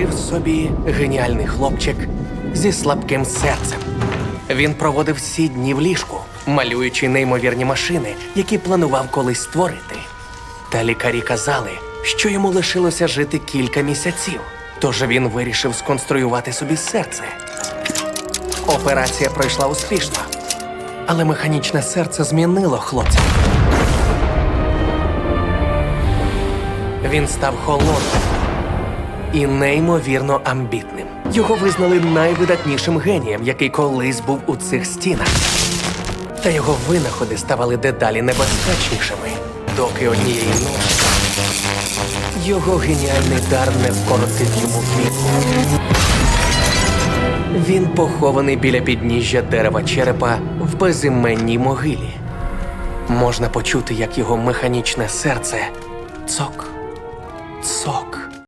Жив собі геніальний хлопчик зі слабким серцем. Він проводив всі дні в ліжку, малюючи неймовірні машини, які планував колись створити. Та лікарі казали, що йому лишилося жити кілька місяців. Тож він вирішив сконструювати собі серце. Операція пройшла успішно, але механічне серце змінило хлопця. Він став холодним і неймовірно амбітним. Його визнали найвидатнішим генієм, який колись був у цих стінах. Та його винаходи ставали дедалі небезпечнішими, доки однієї ночі його геніальний дар не вкоротив йому віку. Він похований біля підніжжя дерева черепа в безіменній могилі. Можна почути, як його механічне серце цок, цок